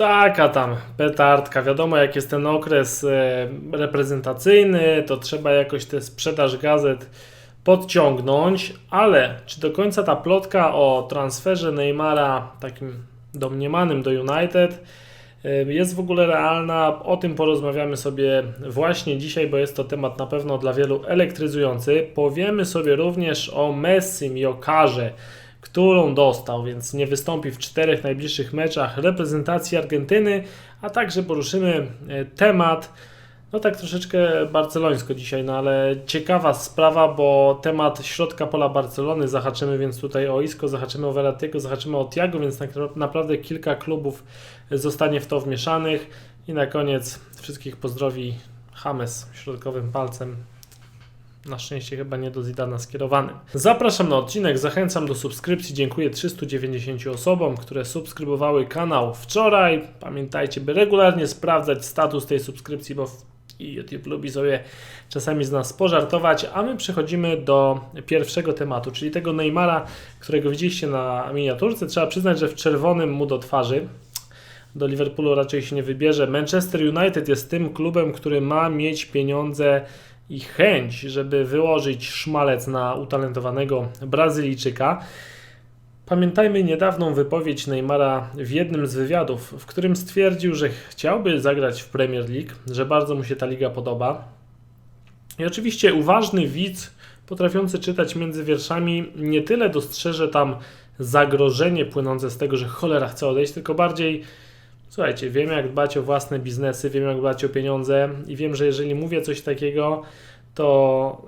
Taka tam petardka. Wiadomo, jak jest ten okres e, reprezentacyjny, to trzeba jakoś tę sprzedaż gazet podciągnąć, ale czy do końca ta plotka o transferze Neymara takim domniemanym do United e, jest w ogóle realna? O tym porozmawiamy sobie właśnie dzisiaj, bo jest to temat na pewno dla wielu elektryzujący. Powiemy sobie również o Messim i o karze którą dostał, więc nie wystąpi w czterech najbliższych meczach reprezentacji Argentyny, a także poruszymy e, temat, no tak troszeczkę barcelońsko dzisiaj, no ale ciekawa sprawa, bo temat środka pola Barcelony zahaczymy więc tutaj o Isco, zahaczymy o Verrattiego, zahaczymy o Tiago, więc tak naprawdę kilka klubów zostanie w to wmieszanych. I na koniec wszystkich pozdrowi James środkowym palcem na szczęście chyba nie do Zidana skierowany. Zapraszam na odcinek, zachęcam do subskrypcji. Dziękuję 390 osobom, które subskrybowały kanał wczoraj. Pamiętajcie, by regularnie sprawdzać status tej subskrypcji, bo YouTube lubi sobie czasami z nas pożartować, a my przechodzimy do pierwszego tematu, czyli tego Neymara, którego widzieliście na miniaturce. Trzeba przyznać, że w czerwonym mu do twarzy. Do Liverpoolu raczej się nie wybierze. Manchester United jest tym klubem, który ma mieć pieniądze i chęć, żeby wyłożyć szmalec na utalentowanego Brazylijczyka. Pamiętajmy niedawną wypowiedź Neymara w jednym z wywiadów, w którym stwierdził, że chciałby zagrać w Premier League, że bardzo mu się ta liga podoba. I oczywiście uważny widz, potrafiący czytać między wierszami, nie tyle dostrzeże tam zagrożenie płynące z tego, że cholera chce odejść, tylko bardziej Słuchajcie, wiem jak dbać o własne biznesy, wiem jak dbać o pieniądze i wiem, że jeżeli mówię coś takiego, to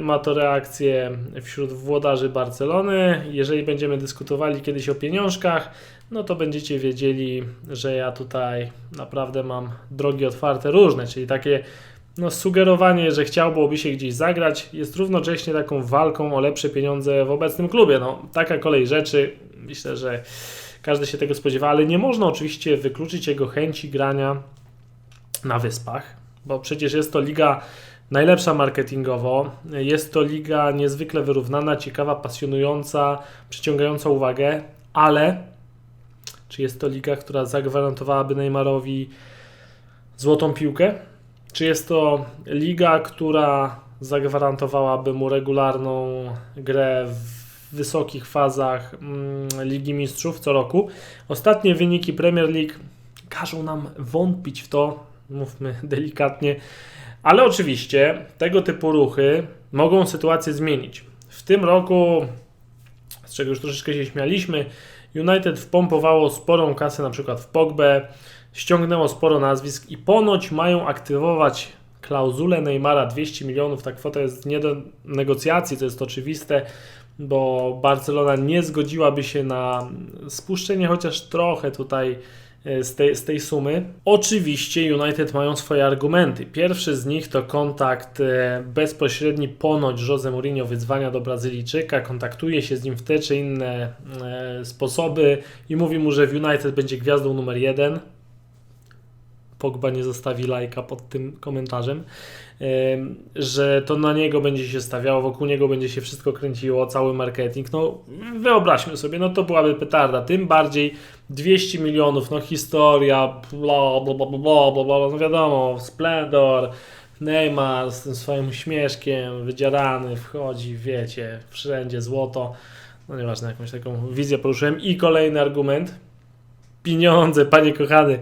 ma to reakcję wśród włodarzy Barcelony. Jeżeli będziemy dyskutowali kiedyś o pieniążkach, no to będziecie wiedzieli, że ja tutaj naprawdę mam drogi otwarte różne, czyli takie no, sugerowanie, że chciałby się gdzieś zagrać, jest równocześnie taką walką o lepsze pieniądze w obecnym klubie. No, taka kolej rzeczy. Myślę, że każdy się tego spodziewa, ale nie można oczywiście wykluczyć jego chęci grania na wyspach, bo przecież jest to liga najlepsza marketingowo. Jest to liga niezwykle wyrównana, ciekawa, pasjonująca, przyciągająca uwagę, ale czy jest to liga, która zagwarantowałaby Neymarowi złotą piłkę? Czy jest to liga, która zagwarantowałaby mu regularną grę w wysokich fazach mm, Ligi Mistrzów co roku. Ostatnie wyniki Premier League każą nam wątpić w to, mówmy delikatnie, ale oczywiście tego typu ruchy mogą sytuację zmienić. W tym roku, z czego już troszeczkę się śmialiśmy, United wpompowało sporą kasę na przykład w Pogbę, ściągnęło sporo nazwisk i ponoć mają aktywować klauzulę Neymara 200 milionów. Ta kwota jest nie do negocjacji, to jest oczywiste bo Barcelona nie zgodziłaby się na spuszczenie chociaż trochę tutaj e, z tej, z tej sumy. Oczywiście United mają swoje argumenty. Pierwszy z nich to kontakt e, bezpośredni ponoć Jose Mourinho wyzwania do Brazylijczyka, kontaktuje się z nim w te czy inne e, sposoby i mówi mu, że w United będzie gwiazdą numer jeden. Pogba nie zostawi lajka pod tym komentarzem że to na niego będzie się stawiało, wokół niego będzie się wszystko kręciło, cały marketing. No wyobraźmy sobie, no to byłaby petarda. Tym bardziej 200 milionów, no historia, bla bla bla bla bla, bla no wiadomo, Splendor, Neymar z tym swoim śmieszkiem, wydzierany, wchodzi, wiecie, wszędzie złoto. No nieważne, jakąś taką wizję poruszyłem. I kolejny argument. Pieniądze, panie kochany.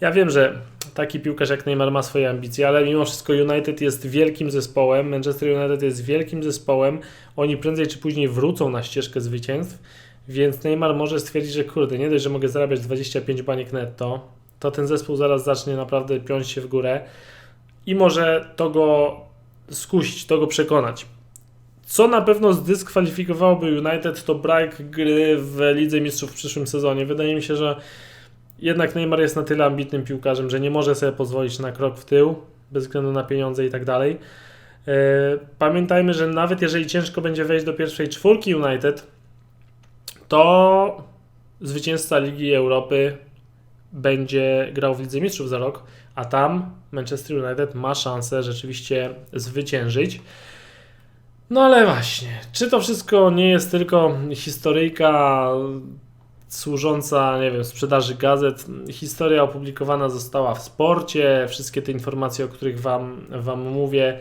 Ja wiem, że taki piłkarz jak Neymar ma swoje ambicje, ale mimo wszystko United jest wielkim zespołem, Manchester United jest wielkim zespołem, oni prędzej czy później wrócą na ścieżkę zwycięstw, więc Neymar może stwierdzić, że kurde, nie dość, że mogę zarabiać 25 baniek netto, to ten zespół zaraz zacznie naprawdę piąć się w górę i może to go skusić, to go przekonać. Co na pewno zdyskwalifikowałoby United to brak gry w Lidze Mistrzów w przyszłym sezonie. Wydaje mi się, że jednak Neymar jest na tyle ambitnym piłkarzem, że nie może sobie pozwolić na krok w tył, bez względu na pieniądze i tak dalej. E, pamiętajmy, że nawet jeżeli ciężko będzie wejść do pierwszej czwórki United, to zwycięzca Ligi Europy będzie grał w Lidze Mistrzów za rok, a tam Manchester United ma szansę rzeczywiście zwyciężyć. No ale właśnie, czy to wszystko nie jest tylko historyjka służąca, nie wiem, sprzedaży gazet. Historia opublikowana została w sporcie, wszystkie te informacje, o których wam, wam mówię.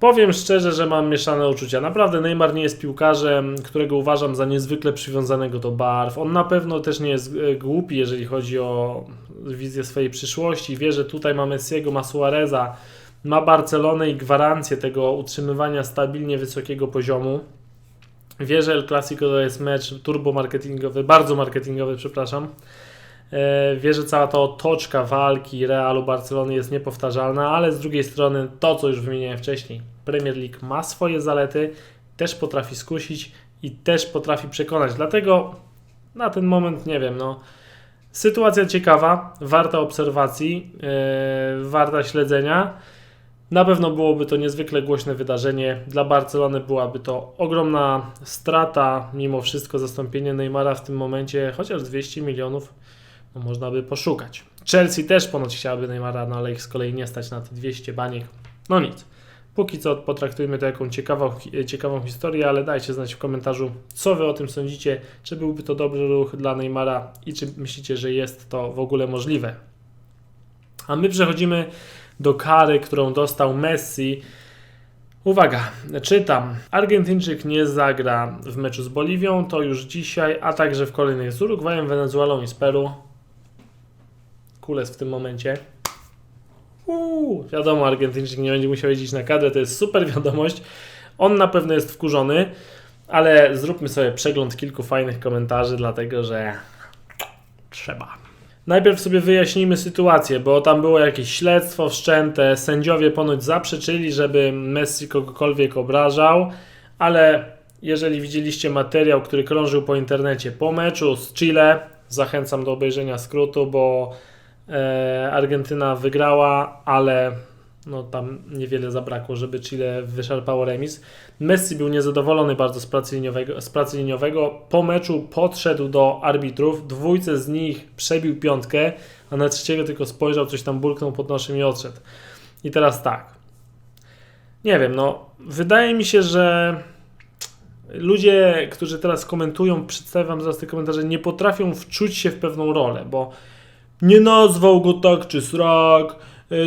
Powiem szczerze, że mam mieszane uczucia. Naprawdę Neymar nie jest piłkarzem, którego uważam za niezwykle przywiązanego do barw. On na pewno też nie jest e, głupi, jeżeli chodzi o wizję swojej przyszłości. Wie, że tutaj ma Messiego, ma Suareza, ma Barcelonę i gwarancję tego utrzymywania stabilnie wysokiego poziomu. Wie, że El Clasico to jest mecz turbo marketingowy, bardzo marketingowy, przepraszam. E, Wie, że cała ta otoczka walki Realu Barcelony jest niepowtarzalna, ale z drugiej strony to, co już wymieniłem wcześniej, Premier League ma swoje zalety, też potrafi skusić i też potrafi przekonać. Dlatego na ten moment nie wiem, no. Sytuacja ciekawa, warta obserwacji, yy, warta śledzenia. Na pewno byłoby to niezwykle głośne wydarzenie. Dla Barcelony byłaby to ogromna strata, mimo wszystko zastąpienie Neymara w tym momencie, chociaż 200 milionów no można by poszukać. Chelsea też ponoć chciałaby Neymara, no ale ich z kolei nie stać na te 200 baniek. No nic. Póki co potraktujmy to jako ciekawą, ciekawą historię, ale dajcie znać w komentarzu, co wy o tym sądzicie, czy byłby to dobry ruch dla Neymara i czy myślicie, że jest to w ogóle możliwe. A my przechodzimy do kary, którą dostał Messi. Uwaga, czytam. Argentyńczyk nie zagra w meczu z Boliwią, to już dzisiaj, a także w kolejnych z Urugwajem, Wenezuelą i z Peru. Kules w tym momencie. Uuu, wiadomo, Argentyńczyk nie będzie musiał jeździć na kadrę, to jest super wiadomość. On na pewno jest wkurzony, ale zróbmy sobie przegląd kilku fajnych komentarzy, dlatego że trzeba. Najpierw sobie wyjaśnijmy sytuację, bo tam było jakieś śledztwo wszczęte, sędziowie ponoć zaprzeczyli, żeby Messi kogokolwiek obrażał, ale jeżeli widzieliście materiał, który krążył po internecie po meczu z Chile, zachęcam do obejrzenia skrótu, bo e, Argentyna wygrała, ale no tam niewiele zabrakło, żeby Chile wyszarpało remis. Messi był niezadowolony bardzo z pracy liniowego, z pracy liniowego. Po meczu podszedł do arbitrów, dwójce z nich przebił piątkę, a na trzeciego tylko spojrzał, coś tam bulknął pod nosem i odszedł. I teraz tak. Nie wiem, no wydaje mi się, że ludzie, którzy teraz komentują, przedstawiam zaraz te komentarze, nie potrafią wczuć się w pewną rolę, bo nie nazwał go tak czy srak,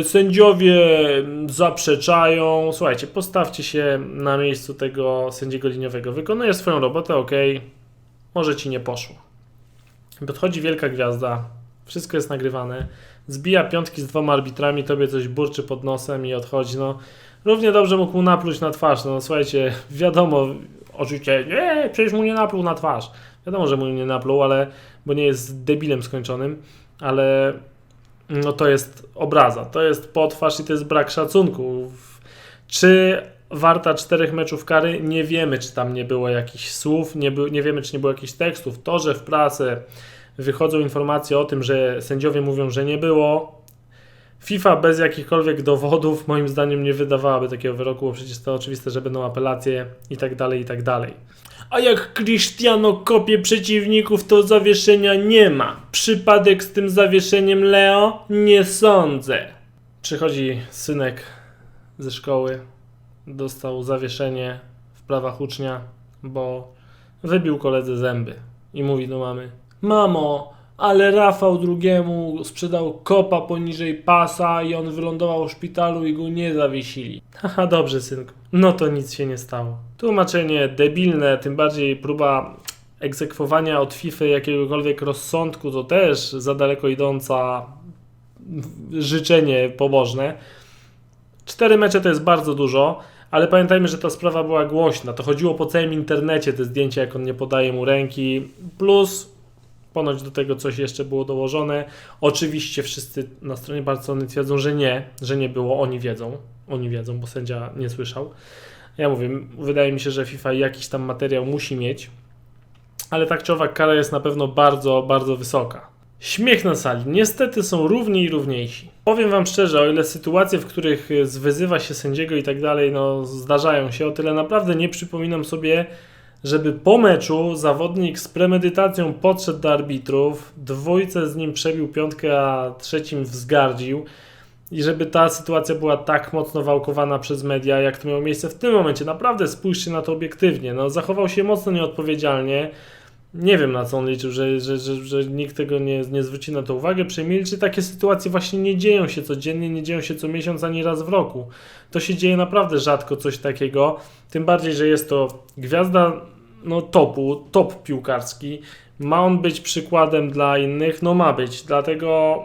sędziowie zaprzeczają. Słuchajcie, postawcie się na miejscu tego sędziego liniowego. Wykonuje swoją robotę, ok, może ci nie poszło. Podchodzi wielka gwiazda, wszystko jest nagrywane, zbija piątki z dwoma arbitrami, tobie coś burczy pod nosem i odchodzi. No, równie dobrze mógł mu napluć na twarz. No, słuchajcie, wiadomo, oczywiście, nie, przecież mu nie napluł na twarz. Wiadomo, że mu nie napluł, ale bo nie jest debilem skończonym, ale no to jest obraza, to jest potwarz i to jest brak szacunku. Czy warta czterech meczów kary? Nie wiemy, czy tam nie było jakichś słów, nie, by, nie wiemy, czy nie było jakichś tekstów. To, że w pracy wychodzą informacje o tym, że sędziowie mówią, że nie było. FIFA bez jakichkolwiek dowodów, moim zdaniem, nie wydawałaby takiego wyroku, bo przecież to oczywiste, że będą apelacje i tak dalej, i tak dalej. A jak Cristiano kopie przeciwników, to zawieszenia nie ma. Przypadek z tym zawieszeniem Leo? Nie sądzę. Przychodzi synek ze szkoły, dostał zawieszenie w prawach ucznia, bo wybił koledze zęby. I mówi do mamy: Mamo, ale Rafał drugiemu sprzedał kopa poniżej pasa i on wylądował w szpitalu i go nie zawiesili. Haha, dobrze, synku. No to nic się nie stało. Tłumaczenie debilne, tym bardziej próba egzekwowania od FIFA jakiegokolwiek rozsądku, to też za daleko idąca życzenie pobożne. Cztery mecze to jest bardzo dużo, ale pamiętajmy, że ta sprawa była głośna. To chodziło po całym internecie, te zdjęcia, jak on nie podaje mu ręki, plus ponoć do tego coś jeszcze było dołożone. Oczywiście wszyscy na stronie Barcelony twierdzą, że nie, że nie było, oni wiedzą, oni wiedzą, bo sędzia nie słyszał. Ja mówię, wydaje mi się, że FIFA jakiś tam materiał musi mieć, ale tak czy owak kara jest na pewno bardzo, bardzo wysoka. Śmiech na sali. Niestety są równi i równiejsi. Powiem Wam szczerze, o ile sytuacje, w których zwyzywa się sędziego i tak dalej, no zdarzają się, o tyle naprawdę nie przypominam sobie, żeby po meczu zawodnik z premedytacją podszedł do arbitrów, dwójce z nim przebił piątkę, a trzecim wzgardził i żeby ta sytuacja była tak mocno wałkowana przez media, jak to miało miejsce w tym momencie. Naprawdę spójrzcie na to obiektywnie. No, zachował się mocno nieodpowiedzialnie. Nie wiem na co on liczył, że, że, że, że nikt tego nie, nie zwróci na to uwagę, przemilczy. Takie sytuacje właśnie nie dzieją się codziennie, nie dzieją się co miesiąc ani raz w roku. To się dzieje naprawdę rzadko coś takiego. Tym bardziej, że jest to gwiazda no, topu, top piłkarski. Ma on być przykładem dla innych? No ma być. Dlatego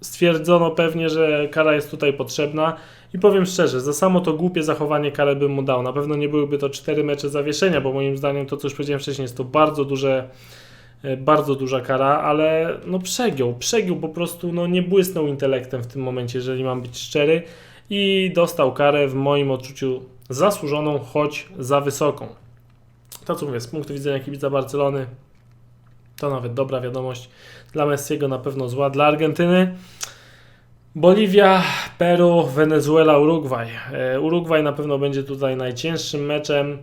stwierdzono pewnie, że kara jest tutaj potrzebna. I powiem szczerze, za samo to głupie zachowanie karę bym mu dał. Na pewno nie byłyby to cztery mecze zawieszenia, bo moim zdaniem to, co już powiedziałem wcześniej, jest to bardzo duże, e, bardzo duża kara, ale no przegiął, przegiął po prostu, no nie błysnął intelektem w tym momencie, jeżeli mam być szczery i dostał karę w moim odczuciu zasłużoną, choć za wysoką. To co mówię, z punktu widzenia kibica Barcelony, to nawet dobra wiadomość. Dla Messiego na pewno zła, dla Argentyny Boliwia, Peru, Wenezuela, Urugwaj. E, Urugwaj na pewno będzie tutaj najcięższym meczem.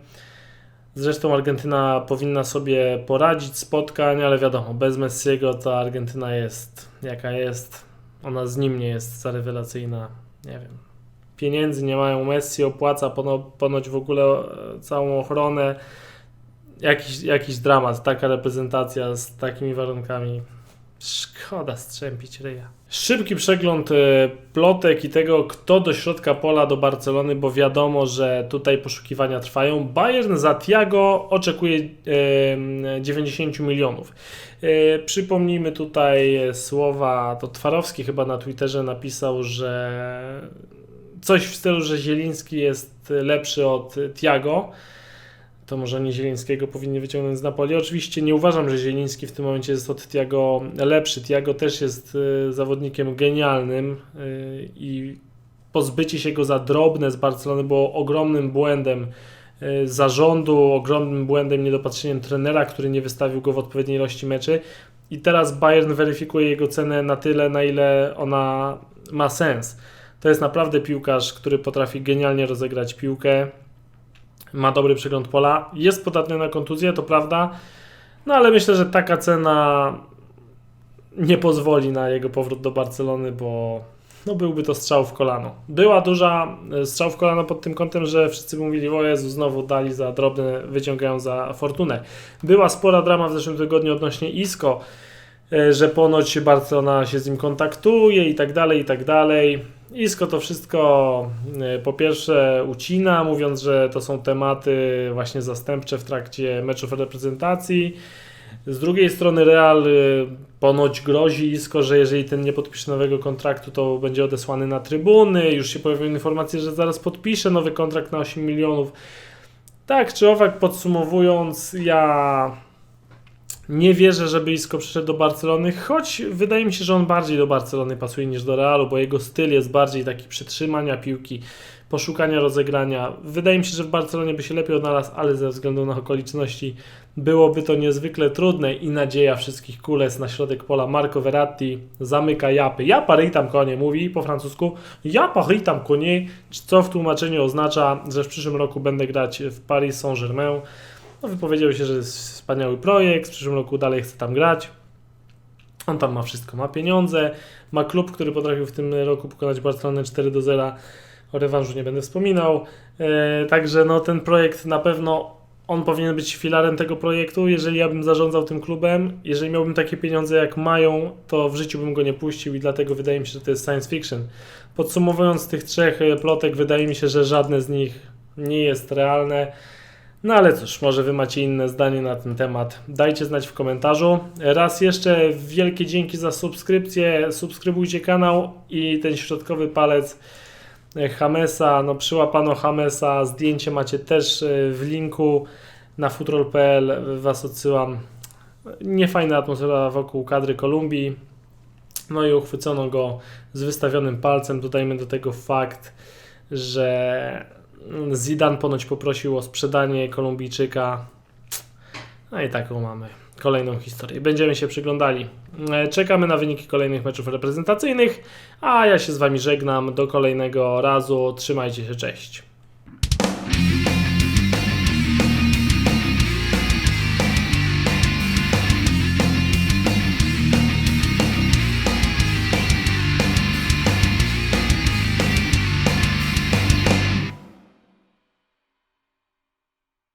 Zresztą Argentyna powinna sobie poradzić spotkań, ale wiadomo, bez Messiego ta Argentyna jest jaka jest. Ona z nim nie jest za rewelacyjna. Nie wiem. Pieniędzy nie mają. Messi opłaca ponoć w ogóle e, całą ochronę. Jakiś, jakiś dramat. Taka reprezentacja z takimi warunkami. Szkoda strzępić ryja. Szybki przegląd e, plotek i tego, kto do środka pola do Barcelony, bo wiadomo, że tutaj poszukiwania trwają. Bayern za Tiago oczekuje 90 milionów. E, przypomnijmy tutaj słowa, to Twarowski chyba na Twitterze napisał, że coś w stylu, że Zieliński jest lepszy od Tiago to może oni Zielińskiego powinni wyciągnąć z Napoli. Oczywiście nie uważam, że Zieliński w tym momencie jest od Tiago lepszy. Tiago też jest y, zawodnikiem genialnym y, i pozbycie się go za drobne z Barcelony było ogromnym błędem y, zarządu, ogromnym błędem, niedopatrzeniem trenera, który nie wystawił go w odpowiedniej ilości meczy. I teraz Bayern weryfikuje jego cenę na tyle, na ile ona ma sens. To jest naprawdę piłkarz, który potrafi genialnie rozegrać piłkę ma dobry przegląd pola, jest podatny na kontuzję, to prawda, no ale myślę, że taka cena nie pozwoli na jego powrót do Barcelony, bo no byłby to strzał w kolano. Była duża e, strzał w kolano pod tym kątem, że wszyscy mówili, o Jezu, znowu dali za drobne, wyciągają za fortunę. Była spora drama w zeszłym tygodniu odnośnie Isco, e, że ponoć Barcelona się z nim kontaktuje i tak dalej, i tak dalej. Isko to wszystko e, po pierwsze ucina, mówiąc, że to są tematy właśnie zastępcze w trakcie meczów reprezentacji. Z drugiej strony Real e, ponoć grozi Isko, że jeżeli ten nie podpisze nowego kontraktu, to będzie odesłany na trybuny. Już się pojawiły informacje, że zaraz podpisze nowy kontrakt na 8 milionów. Tak czy owak, podsumowując, ja nie wierzę, żeby Isco przyszedł do Barcelony, choć wydaje mi się, że on bardziej do Barcelony pasuje niż do Realu, bo jego styl jest bardziej taki przetrzymania piłki, poszukania rozegrania. Wydaje mi się, że w Barcelonie by się lepiej odnalazł, ale ze względu na okoliczności byłoby to niezwykle trudne i nadzieja wszystkich kules na środek pola. Marco Verratti zamyka japy. Ja pary tam konie mówi po francusku. Ja pary tam konie, co w tłumaczeniu oznacza, że w przyszłym roku będę grać w Paris Saint-Germain. No, wypowiedział się, że jest wspaniały projekt, w przyszłym roku dalej chce tam grać. On tam ma wszystko, ma pieniądze, ma klub, który potrafił w tym roku pokonać Barcelonę 4 do 0. O rewanżu nie będę wspominał. E, także no, ten projekt na pewno on powinien być filarem tego projektu. Jeżeli ja bym zarządzał tym klubem, jeżeli miałbym takie pieniądze jak mają, to w życiu bym go nie puścił i dlatego wydaje mi się, że to jest science fiction. Podsumowując tych trzech plotek, wydaje mi się, że żadne z nich nie jest realne. No ale cóż, może Wy macie inne zdanie na ten temat. Dajcie znać w komentarzu. Raz jeszcze wielkie dzięki za subskrypcję. Subskrybujcie kanał i ten środkowy palec Hamesa. No przyłapano Hamesa. Zdjęcie macie też e, w linku na futrol.pl. Was odsyłam. Niefajna atmosfera wokół kadry Kolumbii. No i uchwycono go z wystawionym palcem. Dodajmy do tego fakt, że Zidane ponoć poprosił o sprzedanie Kolumbijczyka. No i taką mamy kolejną historię. Będziemy się przyglądali. E, czekamy na wyniki kolejnych meczów reprezentacyjnych, a ja się z Wami żegnam. Do kolejnego razu. Trzymajcie się, cześć.